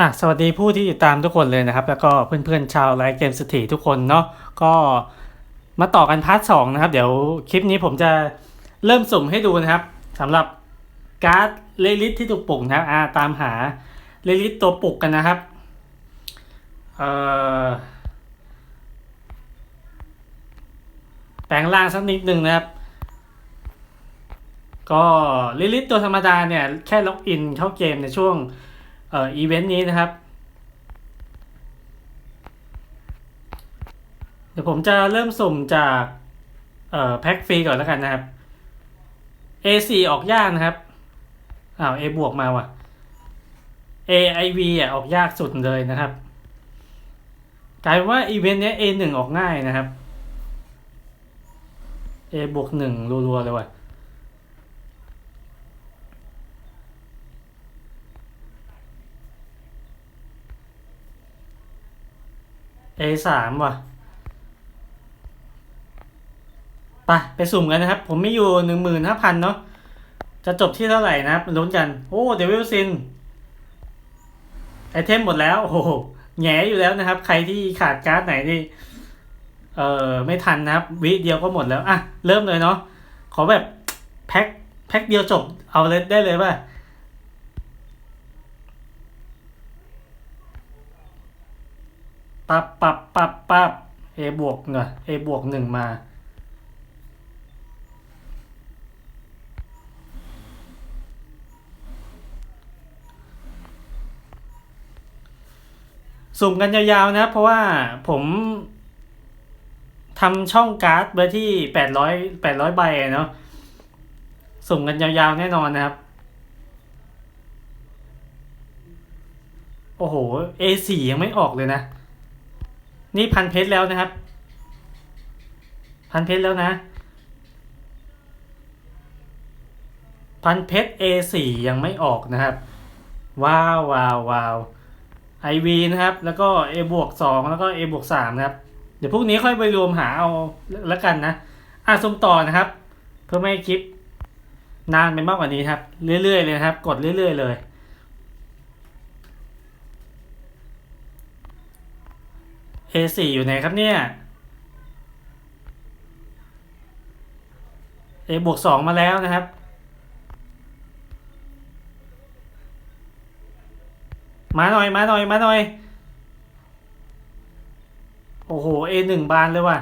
อะสวัสดีผู้ที่ติดตามทุกคนเลยนะครับ แล้วก็เพื่อนๆชาวไลฟ์เกมสถีทุกคนเนาะก็มาต่อกันพาร์ทสองนะครับ เดี๋ยวคลิปนี้ผมจะเริ่มสุ่มให้ดูนะครับสำหรับการ์ดเลลิทที่ถูกปลุกนะครับอ่าตามหาเลลิทตัวปลุกกันนะครับเอ่อแปลงร่างสักนิดหนึ่งนะครับ ก็ลิลิทตัวธรรมดาเนี่ย แค่ล็อกอินเข้าเกมในช่วง เอ่ออีเวนต์นี้นะครับ เดี๋ยวผมจะเริ่มสุ่มจากเอ่อแพ็กฟรีก่อนแล้วกันนะครับ A4 ออกยากนะครับอ้าว A บวกมาว่ะ AIV อะออกยากสุดเลยนะครับกลายเป็นว่าอีเวนต์เนี้ย A1 ออกง่ายนะครับ A บวกหนึ่งรัวๆเลยว่ะ A สามว่ะไปไปสุ่มกันนะครับ ผมไมีอยู่หนึ่งหมื่นห้าพันเนาะจะจบที่เท่าไหร่นะครับลุ้นกัน โอ้เดวิลซินไอเทมหมดแล้วโอ้โหแหงอยู่แล้วนะครับ ใครที่ขาดการ์ดไหนที่เออไม่ทันนะครับ วิเดียวก็หมดแล้ว อะ เริ่มเลยเนาะขอแบบแพ็คแพ็คเดียวจบเอาเลยได้เลยป่ะ ปับปับปับปับ A บวกเนอะ A บวกหนึ่งมา สุ่มกันยาวๆนะ เพราะว่าผมทำช่องการ์ดไว้ที่แปดร้อยแปดร้อยใบเนาะสุ่มกันยาวๆแน่นอนนะครับ โอ้โห A4 ยังไม่ออกเลยนะ นี่พันเพชรแล้วนะครับ พันเพชรแล้วนะ พันเพชร A4 ยังไม่ออกนะครับ ว้าวว้าวว้าว IV นะครับ แล้วก็ A บวกสองแล้วก็ A บวกสามนะครับ เดี๋ยวพวกนี้ค่อยไปรวมหาเอาแล้วกันนะ อะสุ่มต่อนะครับ เพื่อไม่ให้คลิปนานไปมากกว่านี้ครับ เรื่อยๆเลยครับ กดเรื่อย ๆ เลย A4 อยู่ไหนครับเนี่ย A บวกสองมาแล้วนะครับ มาหน่อยมาหน่อยมาหน่อย โอ้โห A หนึ่งบานเลยว่ะ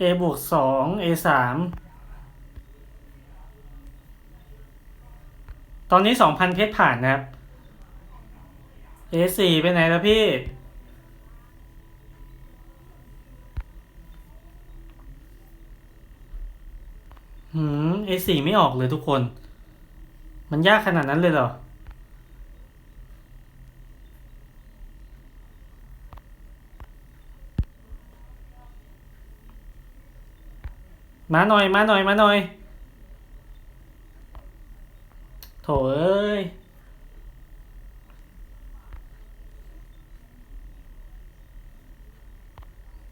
A บวกสอง A สาม ตอนนี้สองพันเพชรผ่านนะครับ A4 ไปไหนแล้วพี่ หืม A4 ไม่ออกเลยทุกคน มันยากขนาดนั้นเลยเหรอมาหน่อย มาหน่อย มาหน่อย โถเอ้ย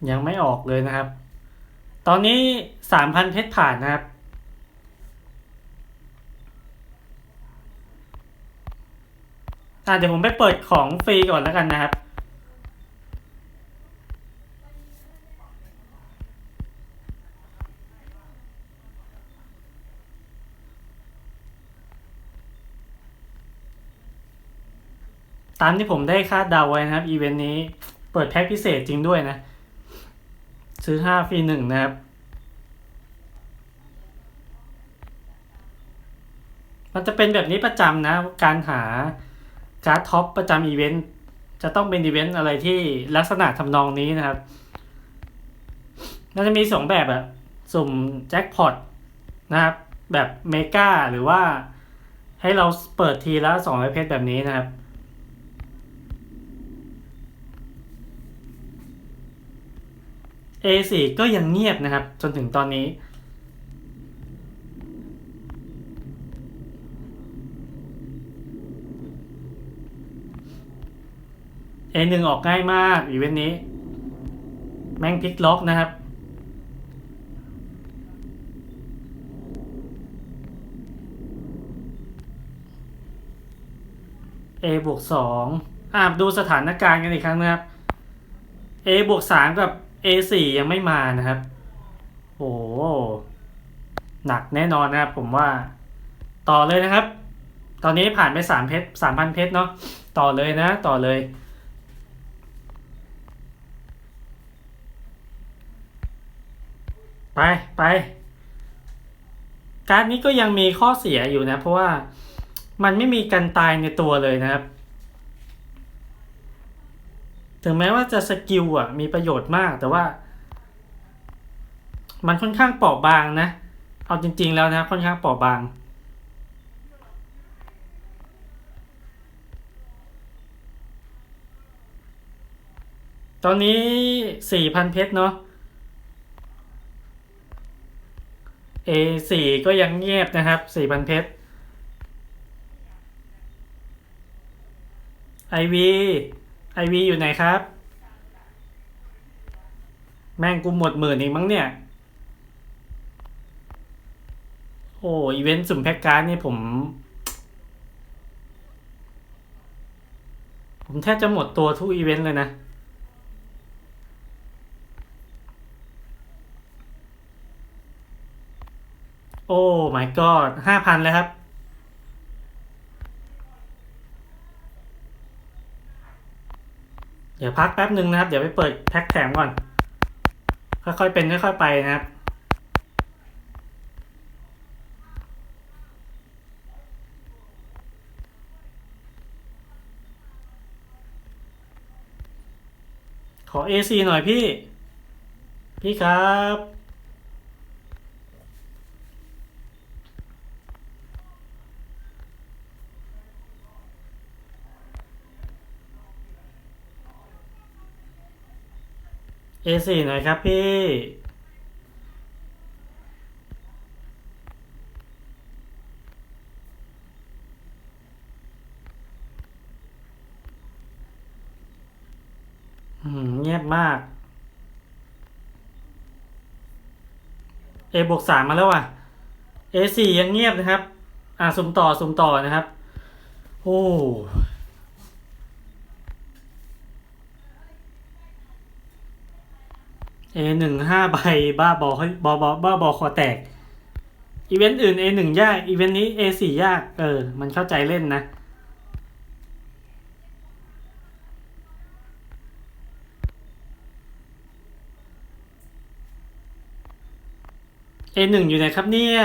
ยังไม่ออกเลยนะครับ ตอนนี้สามพันเพชรผ่านนะครับ อะเดี๋ยวผมไปเปิดของฟรีก่อนแล้วกันนะครับ ตามที่ผมได้คาดเดาไว้นะครับ อีเวนต์นี้เปิดแพ็คพิเศษจริงด้วยนะ ซื้อห้าฟรีหนึ่งนะครับ มันจะเป็นแบบนี้ประจำนะ การหาการ์ดท็อปประจำอีเวนต์จะต้องเป็นอีเวนต์อะไรที่ลักษณะทำนองนี้นะครับ มันจะมีสองแบบอะสุ่มแจ็คพอตนะครับ แบบเมกาหรือว่าให้เราเปิดทีละสองร้อยเพชรแบบนี้นะครับ A4 ก็ยังเงียบนะครับ จนถึงตอนนี้ A1 ออกง่ายมากอีเวนต์นี้ แม่งพลิกล็อกนะครับเอบวกสองอ่าดูสถานการณ์กันอีกครั้งนะครับ A บวกสามกับ A สี่ยังไม่มานะครับ โอ้โหหนักแน่นอนนะครับผมว่า ต่อเลยนะครับ ตอนนี้ผ่านไปสามเพชรสามพันเพชรเนาะต่อเลยนะ ต่อเลย ไปไป การดนี้ก็ยังมีข้อเสียอยู่นะ เพราะว่ามันไม่มีกันตายในตัวเลยนะครับ ถึงแม้ว่าจะสกิลอะมีประโยชน์มาก แต่ว่า มันค่อนข้างเปราะบางนะ เอาจริง ๆ แล้วนะค่อนข้างเปราะบางตอนนี้สี่พันเพชรเนาะ A สี่ก็ยังเงียบนะครับสี่พันเพชรไอวี ไอวีอยู่ไหนครับ แม่งกูหมดหมื่นเองมั้งเนี่ย โอ้อีเวนต์สุ่มแพ็กการ์ดนี่ผม ผมแทบจะหมดตัวทุกอีเวนต์เลยนะโอ้ my god ห้าพันแล้วครับ เดี๋ยวพักแป๊บหนึ่งนะครับ เดี๋ยวไปเปิดแพ็คแถมก่อน ค่อยๆเป็นค่อยๆไปนะครับขอ AC หน่อยพี่ พี่ครับ A4 หน่อยครับพี่ อืม เงียบมาก A บวกสามมาแล้วอะ A สี่ยังเงียบนะครับ อ่าสุ่มต่อสุ่มต่อนะครับ โอ้ A หนึ่งห้าใบบ้าบอเฮ้ยบอบอบ้าบอคอแตก อีเวนต์อื่น A หนึ่งยาก อีเวนต์นี้ A สี่ยาก เออ มันเข้าใจเล่นนะ A หนึ่งอยู่ไหนครับเนี่ย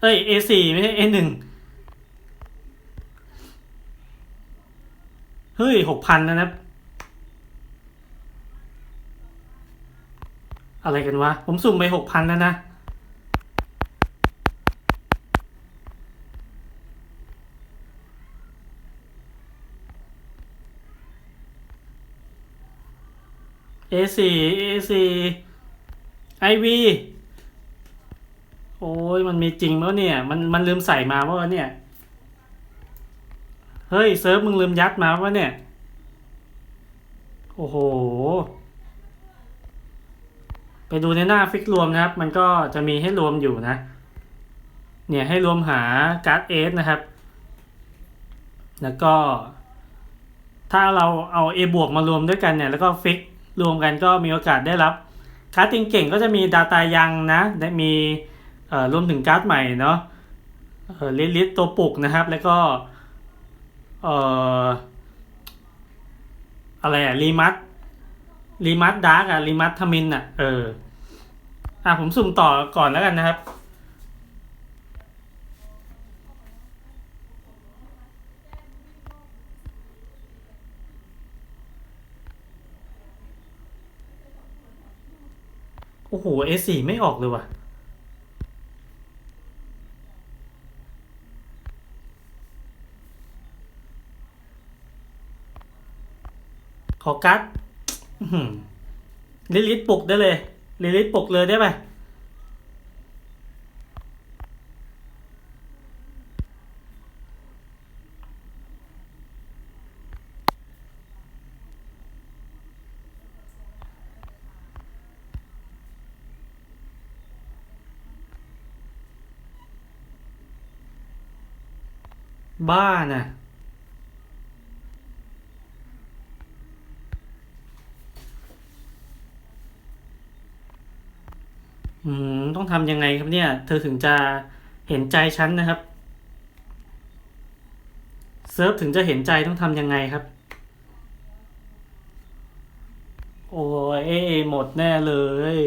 เอ้ย A สี่ไม่ใช่ A หนึ่งเฮ้ยหกพันนะนะ อะไรกันวะ ผมสุ่มไปหกพันแล้วนะ A4 A4 IV โอ้ยมันมีจริงมั้เนี่ย มันมันลืมใส่มาว่าวะเนี่ย เฮ้ย เซิร์ฟมึงลืมยัดมาวะเนี่ย โอ้โห ไปดูในหน้าฟิกรวมนะครับ มันก็จะมีให้รวมอยู่นะ เนี่ยให้รวมหาการ์ดเอสนะครับ แล้วก็ ถ้าเราเอา A บวกมารวมด้วยกันเนี่ย แล้วก็ฟิกรวมกันก็มีโอกาสได้รับการ์ดเก่งก็จะมีดาตายังนะได้มีเอ่อรวมถึงการ์ดใหม่เนาะลิลิตตัวปลุกนะครับ แล้วก็เอ่ออะไรอะรีมัต รีมัตดาร์กอะรีมัตทมินอะเออ อะผมสุ่มต่อก่อนแล้วกันนะครับ โอ้โห A4 ไม่ออกเลยว่ะขอกัดอื้อหือ ลิลิทปลุกได้เลยลิลิทปลุกเลยได้ไหมบ้านะ่ะ ต้องทำยังไงครับเนี่ย เธอถึงจะเห็นใจฉันนะครับ เซิร์ฟถึงจะเห็นใจต้องทำยังไงครับ โอ้เอเอหมดแน่เลย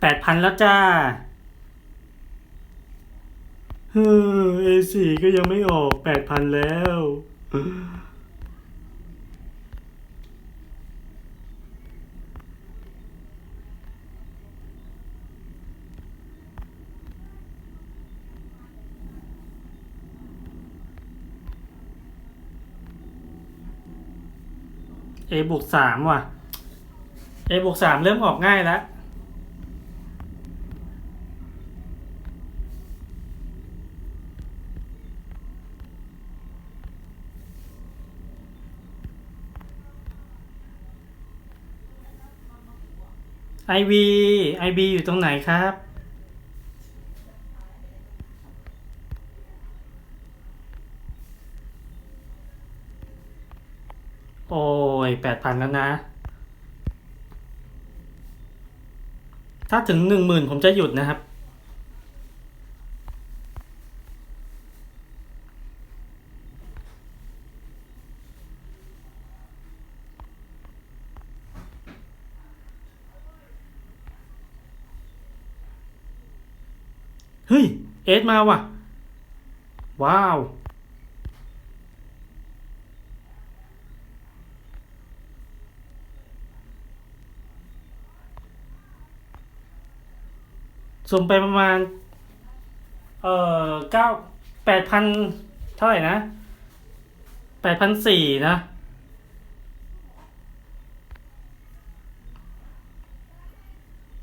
แปดพันแล้วจ้าเฮ้เอสี่ก็ยังไม่ออกแปดพันแล้ว เอบวกสามว่ะเอบวกสามเริ่มออกง่ายแล้วไอวีไอบีอยู่ตรงไหนครับ โอ้ ยแปดพันแล้วนะ ถ้าถึงหนึ่งหมื่นผมจะหยุดนะครับ เฮ้ย เอสมาว่ะ ว้าว สุ่มไปประมาณ เอ่อเก้าแปดพันเท่าไหร่นะแปดพันสี่นะ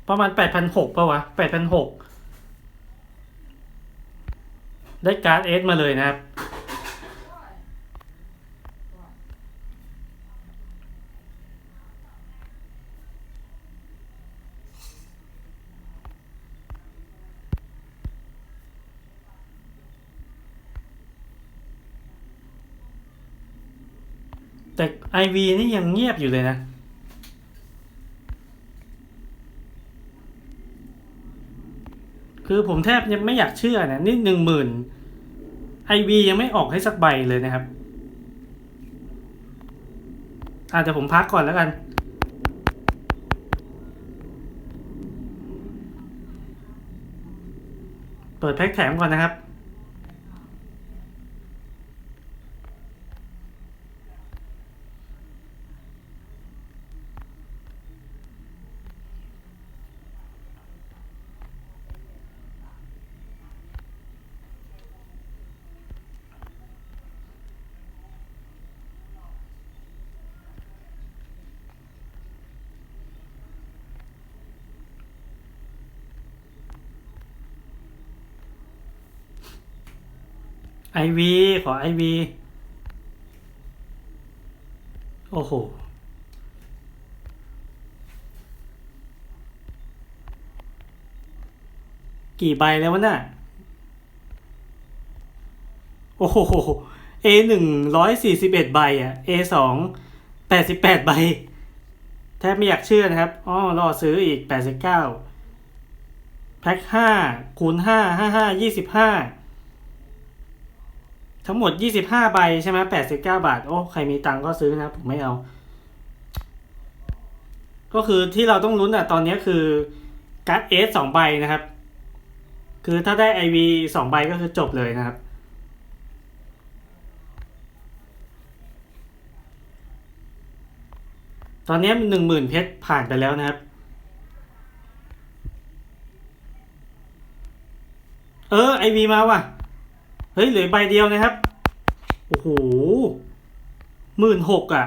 ประมาณแปดพันหกป่าวะแปดพันหกได้การ์ดเอสมาเลยนะครับ ไอวีนี่ยังเงียบอยู่เลยนะคือผมแทบยังไม่อยากเชื่อนะนี่หนึ่งหมื่นไอวียังไม่ออกให้สักใบเลยนะครับอาจจะผมพักก่อนแล้วกัน เปิดแพ็คแถมก่อนนะครับ ไอวีขอไอวีโอ้โห กี่ใบแล้ววะน่ะ โอ้โห A หนึ่งร้อยสี่สิบเอ็ดใบอะ A สองแปดสิบแปดใบ แทบไม่อยากเชื่อนะครับ อ๋อ รอซื้ออีกแปดสิบเก้าแพ็คห้าคูณห้าห้าห้ายี่สิบห้า ทั้งหมด 25 ใบใช่ไหม89 บาท โอ้ ใครมีตังก็ซื้อนะ ผมไม่เอา ก็คือที่เราต้องลุ้นอะตอนนี้คือการ์ดเอสสองใบนะครับ คือถ้าได้ IV สองใบก็คือจบเลยนะครับ ตอนนี้หนึ่งหมื่นเพชรผ่านไปแล้วนะครับ เออ IV มาว่ะ เฮ้ยเหลือใบเดียวนะครับ โอ้โหหมื่นหกอะ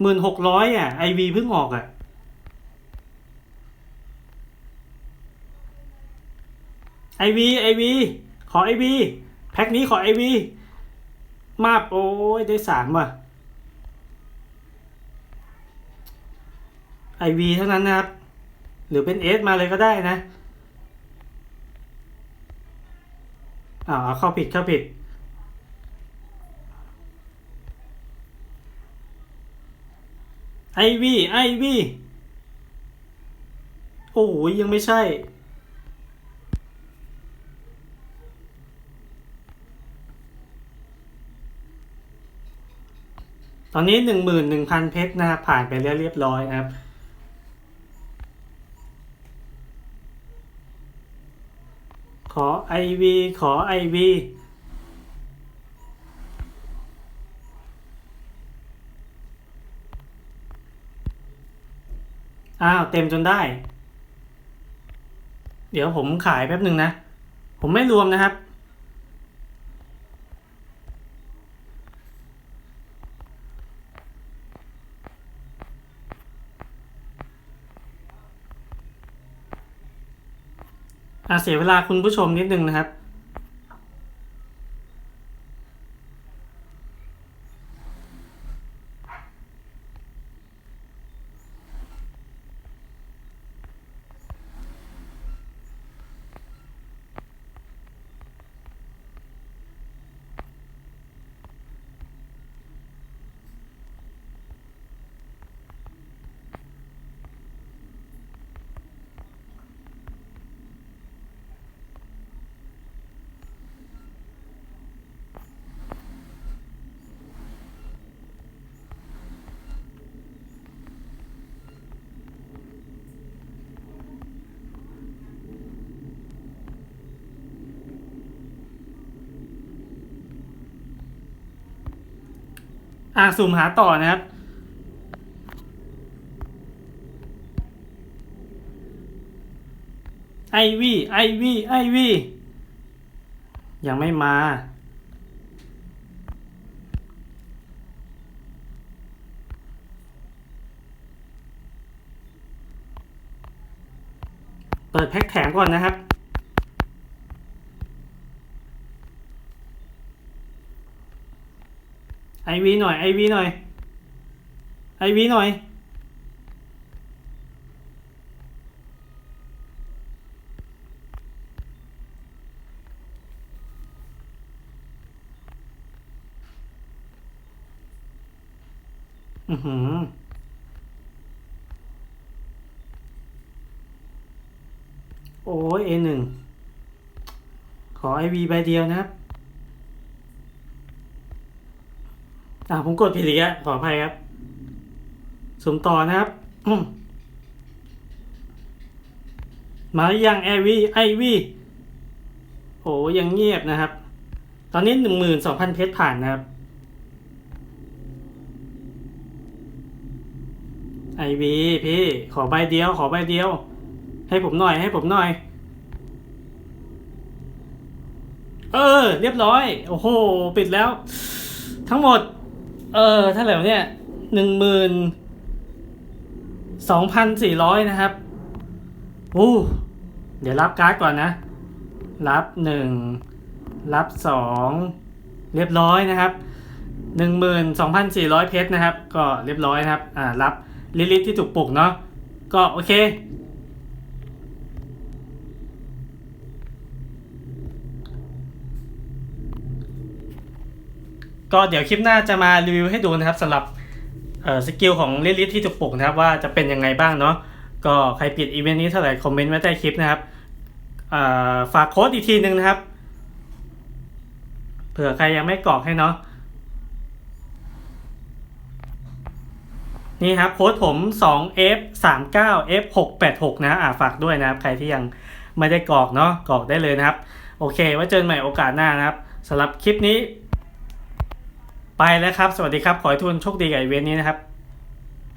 หมื่นหกร้อยอะไอวีเพิ่งออกอะ ไอวีไอวีขอไอวีแพ็คนี้ขอไอวีมาบโอ้ยได้สามว่ะไอวีเท่านั้นนะครับ หรือเป็นเอสมาเลยก็ได้นะ อ่าเข้าผิดเข้าผิด ไอวีไอวีโอ้ยยังไม่ใช่ ตอนนี้หนึ่งหมื่นหนึ่งพันเพชรนะครับผ่านไปเรียบร้อยนะครับ ขอไอวีขอไอวีอ้าว เต็มจนได้ เดี๋ยวผมขายแป๊บหนึ่งนะ ผมไม่รวมนะครับ เสียเวลาคุณผู้ชมนิดนึงนะครับ อ่าสุ่มหาต่อนะครับ ไอวีไอวีไอวียังไม่มาเปิดแพ็คแถมก่อนนะครับ ไอวีหน่อยไอวีหน่อยไอวีหน่อยอือหือโอ้ยเอหนึ่งขอไอวีใบเดียวนะครับ อ่าผมกดผิดอีกแล้วขออภัยครับสุ่มต่อนะครับ มาหรือยังไอวีไอวีโอ้ยังเงียบนะครับ ตอนนี้หนึ่งหมื่นสองพันเพชรผ่านนะครับไอวีพี่ ขอใบเดียว ขอใบเดียว ให้ผมหน่อยให้ผมหน่อย เออ เรียบร้อย โอ้โห ปิดแล้ว ทั้งหมด เออเท่าไหร่วเนี่ยหนึ่งหมื่นสองพันสี่ร้อยนะครับโอ้เดี๋ยวรับการ์ดก่อนนะ รับหนึ่งรับสองเรียบร้อยนะครับหนึ่งหมื่นสองพันสี่ร้อยเพชรนะครับ ก็เรียบร้อยนะครับ อ่ารับลิลิตที่ถูกปลุกเนาะก็โอเค ก็เดี๋ยวคลิปหน้าจะมารีวิวให้ดูนะครับสำหรับสกิลของลิลิทที่ถูกปลุกนะครับว่าจะเป็นยังไงบ้างเนาะก็ใครปิดอีเวนต์นี้เท่าไหร่คอมเมนต์ไว้ใต้คลิปนะครับฝากโค้ดอีกทีหนึ่งนะครับเผื่อใครยังไม่กรอกให้เนาะนี่ครับโค้ดผม 2f 3 9 f 6 8 6 นะอ่าฝากด้วยนะครับ ใครที่ยังไม่ได้กรอกเนาะกรอกได้เลยนะครับ โอเค ไว้เจอกันใหม่โอกาสหน้านะครับสำหรับคลิปนี้ ไปแล้วครับ สวัสดีครับ ขอให้ทุกคนโชคดีกับอีเวนต์นี้นะครับ